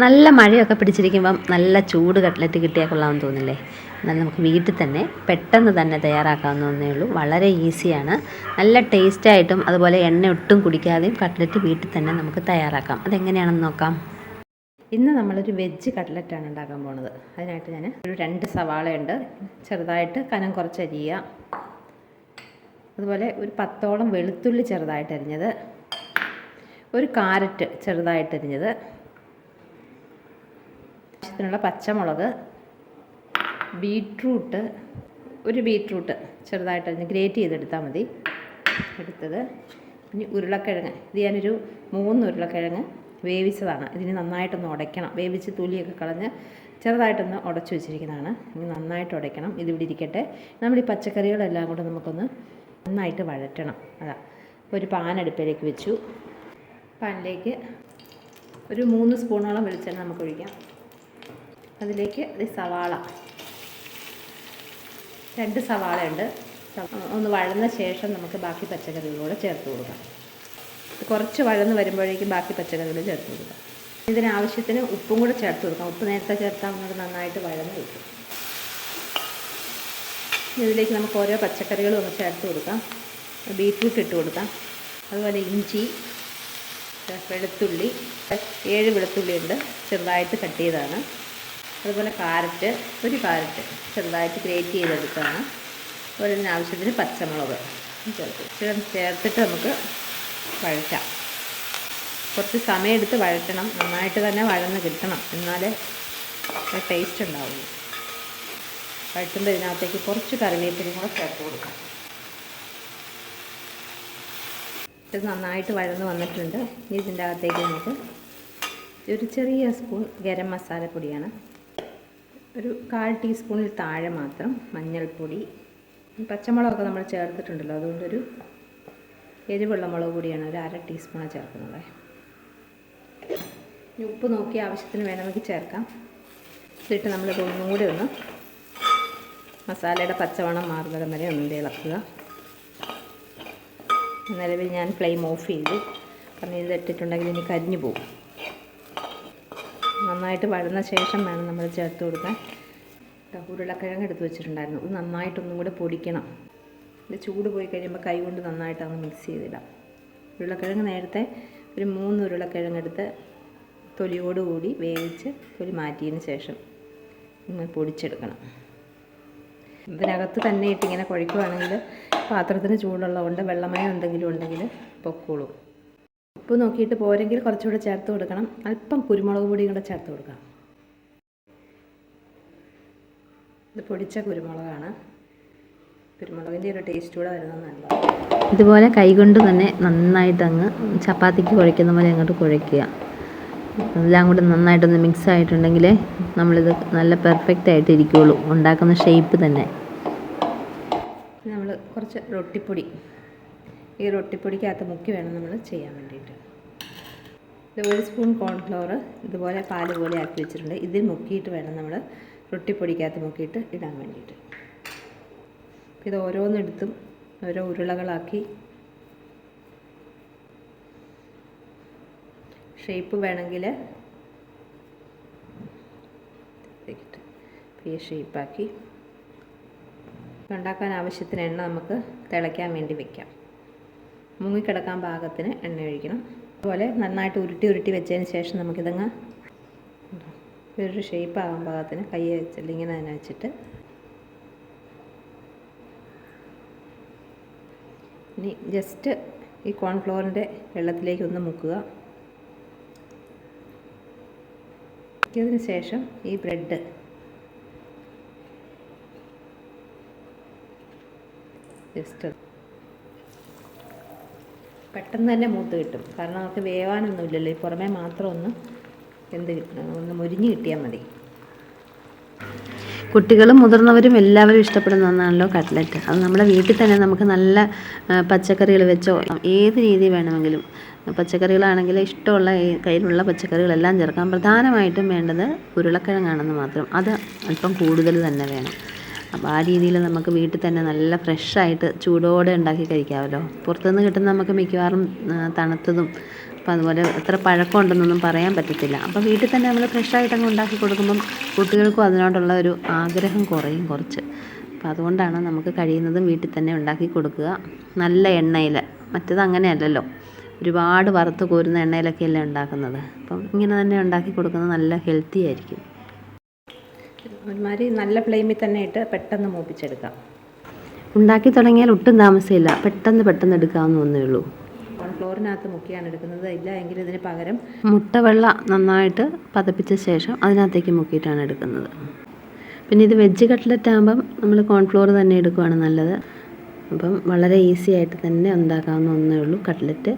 നല്ല മഴയൊക്കെ പിടിച്ചിരിക്കുമ്പം നല്ല ചൂട് കട്ട്ലറ്റ് കിട്ടിയാൽ കൊള്ളാമെന്ന് തോന്നില്ലേ എന്നാൽ നമുക്ക് വീട്ടിൽ തന്നെ പെട്ടെന്ന് തന്നെ തയ്യാറാക്കാവുന്നതേ ഉള്ളൂ. വളരെ ഈസിയാണ്. നല്ല ടേസ്റ്റായിട്ടും അതുപോലെ എണ്ണ ഒട്ടും കുടിക്കാതെയും കട്ട്ലറ്റ് വീട്ടിൽ തന്നെ നമുക്ക് തയ്യാറാക്കാം. അതെങ്ങനെയാണെന്ന് നോക്കാം. ഇന്ന് നമ്മളൊരു വെജ് കട്ട്ലറ്റാണ് ഉണ്ടാക്കാൻ പോണത്. അതിനായിട്ട് ഞാൻ ഒരു രണ്ട് സവാളയുണ്ട് ചെറുതായിട്ട് കനം കുറച്ച് അരിയുക. അതുപോലെ ഒരു പത്തോളം വെളുത്തുള്ളി ചെറുതായിട്ട് അരിഞ്ഞത്. ഒരു കാരറ്റ് ചെറുതായിട്ട് അരിഞ്ഞത്. ആവശ്യത്തിനുള്ള പച്ചമുളക് ബീട്രൂട്ട് ഒരു ബീട്രൂട്ട് ചെറുതായിട്ട് ഗ്രേറ്റ് ചെയ്തെടുത്താൽ മതി. എടുത്തത്. ഇനി ഉരുളക്കിഴങ്ങ്. ഇത് ഞാനൊരു മൂന്ന് ഉരുളക്കിഴങ്ങ് വേവിച്ചതാണ്. ഇതിന് നന്നായിട്ടൊന്ന് ഉടയ്ക്കണം. വേവിച്ച് തൊലിയൊക്കെ കളഞ്ഞ് ചെറുതായിട്ടൊന്ന് ഉടച്ചു വെച്ചിരിക്കുന്നതാണ്. ഇനി നന്നായിട്ട് ഉടയ്ക്കണം. ഇതിവിടെ ഇരിക്കട്ടെ. നമ്മൾ ഈ പച്ചക്കറികളെല്ലാം കൂടെ നമുക്കൊന്ന് നന്നായിട്ട് വഴറ്റണം. അതാ. ഒരു പാൻ അടുപ്പിലേക്ക് വെച്ചു. പാനിലേക്ക് ഒരു മൂന്ന് സ്പൂണോളം വെളിച്ചെണ്ണ നമുക്ക് ഒഴിക്കാം. അതിലേക്ക് ഈ സവാള. രണ്ട് സവാളയുണ്ട്. ഒന്ന് വഴന്ന ശേഷം നമുക്ക് ബാക്കി പച്ചക്കറികളൂടെ ചേർത്ത് കൊടുക്കാം. കുറച്ച് വഴന്ന് വരുമ്പോഴേക്കും ബാക്കി പച്ചക്കറികൾ ചേർത്ത് കൊടുക്കാം. ഇതിനാവശ്യത്തിന് ഉപ്പും കൂടെ ചേർത്ത് കൊടുക്കാം. ഉപ്പ് നേരത്തെ ചേർത്താൽ നമുക്ക് നന്നായിട്ട് വഴന്ന് കിട്ടും. ഇതിലേക്ക് നമുക്ക് ഓരോ പച്ചക്കറികളും ഒന്ന് ചേർത്ത് കൊടുക്കാം. ബീറ്റ്റൂട്ട് ഇട്ട് കൊടുക്കാം. അതുപോലെ ഇഞ്ചി വെളുത്തുള്ളി ഏഴ് വെളുത്തുള്ളി ഉണ്ട് ചെറുതായിട്ട് കട്ട് ചെയ്തതാണ്. അതുപോലെ കാരറ്റ് ഒരു കാരറ്റ് ചെറുതായിട്ട് ഗ്രേറ്റ് ചെയ്തെടുത്താണ്. അതുപോലെ ആവശ്യത്തിന് പച്ചമുളക് ചേർത്ത്. ചേർത്തിട്ട് നമുക്ക് വഴറ്റാം. കുറച്ച് സമയമെടുത്ത് വഴറ്റണം. നന്നായിട്ട് തന്നെ വഴന്ന് കിട്ടണം. എന്നാലേ ടേസ്റ്റ് ഉണ്ടാവുള്ളൂ. വഴറ്റുമ്പോൾ ഇതിനകത്തേക്ക് കുറച്ച് കറിവേപ്പിലയും കൂടെ ചേർത്ത് കൊടുക്കാം. ഇത് നന്നായിട്ട് വഴന്ന് വന്നിട്ടുണ്ട്. ഇതിന്റെ അകത്തേക്ക് നമുക്ക് ഒരു ചെറിയ സ്പൂൺ ഗരം മസാലപ്പൊടിയാണ് ഒരു കാൽ ടീസ്പൂണിൽ താഴെ മാത്രം മഞ്ഞൾപ്പൊടി പച്ചമുളകൊക്കെ നമ്മൾ ചേർത്തിട്ടുണ്ടല്ലോ അതുകൊണ്ടൊരു എരിവുള്ള മുളക് പൊടിയാണ് ഒരു അര ടീസ്പൂണ് ചേർക്കുന്നത്. ഉപ്പ് നോക്കി ആവശ്യത്തിന് വേണമെങ്കിൽ ചേർക്കാം. നമ്മൾ ഒന്നും കൂടി ഒന്ന് മസാലയുടെ പച്ചവണം മാറുന്നത് വരെ ഒന്ന് ഇളക്കുക. നിലവിൽ ഞാൻ ഫ്ലെയിം ഓഫ് ചെയ്തു. കാരണം ഇട്ടിട്ടുണ്ടെങ്കിൽ ഇനി കരിഞ്ഞു പോകും. നന്നായിട്ട് വഴന്ന ശേഷം വേണം നമ്മൾ ചേർത്ത് കൊടുക്കാൻ. ഉരുളക്കിഴങ്ങ് എടുത്ത് വെച്ചിട്ടുണ്ടായിരുന്നു. ഇത് നന്നായിട്ടൊന്നും കൂടെ പൊടിക്കണം. ഇത് ചൂട് പോയി കഴിയുമ്പോൾ കൈ കൊണ്ട് നന്നായിട്ട് മിക്സ് ചെയ്തിടാം. ഉരുളക്കിഴങ്ങ് നേരത്തെ ഒരു മൂന്ന് ഉരുളക്കിഴങ്ങ് എടുത്ത് തൊലിയോടുകൂടി വേവിച്ച് തൊലി മാറ്റിയതിന് ശേഷം ഇങ്ങനെ പൊടിച്ചെടുക്കണം. ഇതിനകത്ത് തന്നെ ഇട്ടിങ്ങനെ കുഴക്കുവാണെങ്കിൽ പാത്രത്തിന് ചൂടുള്ളതുകൊണ്ട് വെള്ളമയം എന്തെങ്കിലും ഉണ്ടെങ്കിൽ പൊക്കോളും. ഉപ്പ് നോക്കിയിട്ട് പോരെങ്കിൽ കുറച്ചുകൂടെ ചേർത്ത് കൊടുക്കണം. അല്പം കുരുമുളക് പൊടിയും കൂടെ ചേർത്ത് കൊടുക്കാം. ഇത് പൊടിച്ച കുരുമുളകാണ്. കുരുമുളകിന്റെ ഒരു ടേസ്റ്റ് കൂടെ വരുന്നത് നല്ലതാണ്. ഇതുപോലെ കൈകൊണ്ട് തന്നെ നന്നായിട്ട് അങ്ങ് ചപ്പാത്തിക്ക് കുഴയ്ക്കുന്ന പോലെ അങ്ങോട്ട് കുഴയ്ക്കുക. എല്ലാം കൂടെ നന്നായിട്ടൊന്ന് മിക്സ് ആയിട്ടുണ്ടെങ്കിൽ നമ്മളിത് നല്ല പെർഫെക്റ്റ് ആയിട്ട് ഇരിക്കുകയുള്ളൂ ഉണ്ടാക്കുന്ന ഷേപ്പ് തന്നെ. നമ്മൾ കുറച്ച് റൊട്ടിപ്പൊടി. ഈ റൊട്ടിപ്പൊടിക്കകത്ത് മുക്കി വേണം നമ്മൾ ചെയ്യാൻ വേണ്ടിയിട്ട്. ഇത് ഒരു സ്പൂൺ കോൺഫ്ലവർ ഇതുപോലെ പാൽ പോലെ ആക്കി വെച്ചിട്ടുണ്ട്. ഇതിൽ മുക്കിയിട്ട് വേണം നമ്മൾ റൊട്ടിപ്പൊടിക്കകത്ത് മുക്കിയിട്ട് ഇടാൻ വേണ്ടിയിട്ട്. ഇത് ഓരോന്നെടുത്തും ഓരോ ഉരുളകളാക്കി ഷേപ്പ് വേണമെങ്കിൽ ഈ ഷേപ്പാക്കി ഉണ്ടാക്കാൻ ആവശ്യത്തിന് എണ്ണ നമുക്ക് തിളയ്ക്കാൻ വേണ്ടി വെക്കാം. മുങ്ങിക്കിടക്കാൻ പാകത്തിന് എണ്ണ ഒഴിക്കണം. അതുപോലെ നന്നായിട്ട് ഉരുട്ടി ഉരുട്ടി വെച്ചതിന് ശേഷം നമുക്കിതങ്ങ് ഒരു ഷേപ്പ് ആകാൻ പാകത്തിന് കൈ വെച്ചിട്ട് ഇങ്ങനെ തന്നെ വെച്ചിട്ട് ഇനി ജസ്റ്റ് ഈ കോൺഫ്ലോറിന്റെ വെള്ളത്തിലേക്ക് ഒന്ന് മുക്കുക. മുക്കിയതിന് ശേഷം ഈ ബ്രെഡ് ജസ്റ്റ് പെട്ടെന്ന് തന്നെ മൂത്ത് കിട്ടും. കാരണം നമുക്ക് വേവാനൊന്നുമില്ലല്ലോ. ഈ പുറമേ മാത്രം ഒന്ന് എന്ത് ഒന്ന് മുരിഞ്ഞ് കിട്ടിയാൽ മതി. കുട്ടികളും മുതിർന്നവരും എല്ലാവരും ഇഷ്ടപ്പെടുന്ന ഒന്നാണല്ലോ കട്ട്ലറ്റ് അത് നമ്മുടെ വീട്ടിൽ തന്നെ നമുക്ക് നല്ല പച്ചക്കറികൾ വെച്ചോ ഏത് രീതി വേണമെങ്കിലും. പച്ചക്കറികളാണെങ്കിൽ ഇഷ്ടമുള്ള കയ്യിലുള്ള പച്ചക്കറികളെല്ലാം ചേർക്കാം. പ്രധാനമായിട്ടും വേണ്ടത് ഉരുളക്കിഴങ്ങാണെന്ന് മാത്രം. അത് അല്പം കൂടുതൽ തന്നെ വേണം. അപ്പോൾ ആ രീതിയിൽ നമുക്ക് വീട്ടിൽ തന്നെ നല്ല ഫ്രഷായിട്ട് ചൂടോടെ ഉണ്ടാക്കി കഴിക്കാമല്ലോ. പുറത്തുനിന്ന് കിട്ടുന്ന നമുക്ക് മിക്കവാറും തണുത്തതും അപ്പോൾ അതുപോലെ എത്ര പഴക്കം ഉണ്ടെന്നൊന്നും പറയാൻ പറ്റത്തില്ല. അപ്പോൾ വീട്ടിൽ തന്നെ നമ്മൾ ഫ്രഷായിട്ട് അങ്ങ് ഉണ്ടാക്കി കൊടുക്കുമ്പം കുട്ടികൾക്കും അതിനോടുള്ള ഒരു ആഗ്രഹം കുറയും കുറച്ച്. അപ്പോൾ അതുകൊണ്ടാണ് നമുക്ക് കഴിയുന്നതും വീട്ടിൽ തന്നെ ഉണ്ടാക്കി കൊടുക്കുക. നല്ല എണ്ണയിൽ മറ്റത് അങ്ങനെയല്ലല്ലോ. ഒരുപാട് വറുത്ത് കോരുന്ന എണ്ണയിലൊക്കെയല്ലേ ഉണ്ടാക്കുന്നത്. അപ്പം ഇങ്ങനെ തന്നെ ഉണ്ടാക്കി കൊടുക്കുന്നത് നല്ല ഹെൽത്തി ആയിരിക്കും. ഒരുമാതിരി നല്ല ഫ്ലെയിമിൽ തന്നെ ഇട്ട് പെട്ടെന്ന് മൂപ്പിച്ചെടുക്കാം. ഉണ്ടാക്കി തുടങ്ങിയാൽ ഒട്ടും താമസമില്ല. പെട്ടെന്ന് പെട്ടെന്ന് എടുക്കാവുന്ന ഒന്നേ ഉള്ളൂ. കോൺഫ്ലോറിനകത്ത് മുക്കിയാണ് എടുക്കുന്നത്. ഇല്ല എങ്കിൽ ഇതിന് പകരം മുട്ടവെള്ള നന്നായിട്ട് പതപ്പിച്ച ശേഷം അതിനകത്തേക്ക് മുക്കിയിട്ടാണ് എടുക്കുന്നത്. പിന്നെ ഇത് വെജ് കട്ട്ലറ്റ് ആകുമ്പം നമ്മൾ കോൺഫ്ലോർ തന്നെ എടുക്കുകയാണ് നല്ലത്. അപ്പം വളരെ ഈസി ആയിട്ട് തന്നെ ഉണ്ടാക്കാവുന്ന ഒന്നേ ഉള്ളൂ കട്ട്ലറ്റ്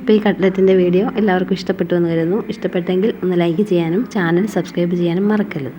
അപ്പോൾ ഈ കട്ട്ലറ്റിന്റെ വീഡിയോ എല്ലാവർക്കും ഇഷ്ടപ്പെട്ടു എന്ന് കരുതുന്നു. ഇഷ്ടപ്പെട്ടെങ്കിൽ ഒന്ന് ലൈക്ക് ചെയ്യാനും ചാനൽ സബ്സ്ക്രൈബ് ചെയ്യാനും മറക്കരുത്.